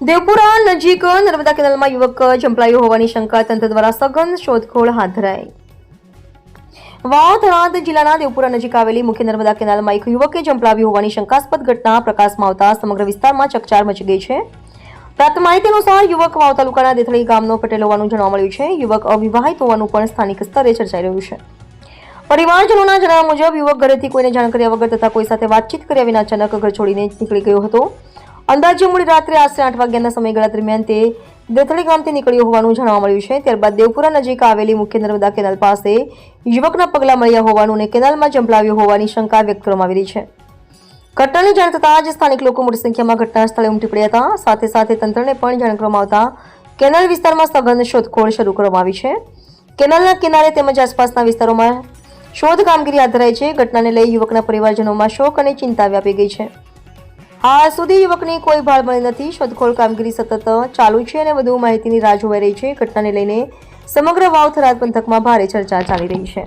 દેવપુરા નજીક નર્મદા કેનાલમાં યુવક ઝંપલાયો હોવાની શંકા તંત્ર દ્વારા સઘન શોધખોળ હાથ ધરાઈ. વાવ જિલ્લાના દેવપુરા નજીક આવેલી મુખ્ય નર્મદા કેનાલમાં એક યુવકે ઝંપલાવ્યું હોવાની શંકાસ્પદ ઘટના પ્રકાશમાં આવતા સમગ્ર વિસ્તારમાં ચકચાર મચી ગઈ છે. પ્રાપ્ત માહિતી અનુસાર યુવક વાવ તાલુકાના દેથળી ગામનો પટેલ હોવાનું જાણવા મળ્યું છે. યુવક અવિવાહિત હોવાનું પણ સ્થાનિક સ્તરે ચર્ચાઈ રહ્યું છે. પરિવારજનોના જણાવ્યા મુજબ યુવક ઘરેથી કોઈને જાણ કર્યા વગર તથા કોઈ સાથે વાતચીત કર્યા વિના અચાનક ઘર છોડીને નીકળી ગયો હતો. અંદાજે મોડી રાત્રે આશરે આઠ વાગ્યાના સમયગાળા દરમિયાન તે દેથળી ગામથી નીકળ્યો હોવાનું જાણવા મળ્યું છે. ત્યારબાદ દેવપુરા નજીક આવેલી મુખ્ય નર્મદા કેનાલ પાસે યુવકના પગલાં મળ્યા હોવાનું અને કેનાલમાં જંપલાવ્યો હોવાની શંકા વ્યક્ત કરવામાં આવી છે. ઘટનાની જાણ થતાં જ સ્થાનિક લોકો મોટી સંખ્યામાં ઘટના સ્થળે ઉમટી પડ્યા હતા. સાથે સાથે તંત્રને પણ જાણ કરવામાં આવતા કેનાલ વિસ્તારમાં સઘન શોધખોળ શરૂ કરવામાં આવી છે. કેનાલના કિનારે તેમજ આસપાસના વિસ્તારોમાં શોધ કામગીરી હાથ ધરાઈ છે. ઘટનાને લઈ યુવકના પરિવારજનોમાં શોક અને ચિંતા વ્યાપી ગઈ છે. હાલ સુધી યુવકની કોઈ ભાળ મળી નથી. શોધખોળ કામગીરી સતત ચાલુ છે અને વધુ માહિતીની રાહ જોવાઈ રહી છે. ઘટનાને લઈને સમગ્ર વાવ થરાદ પંથકમાં ભારે ચર્ચા ચાલી રહી છે.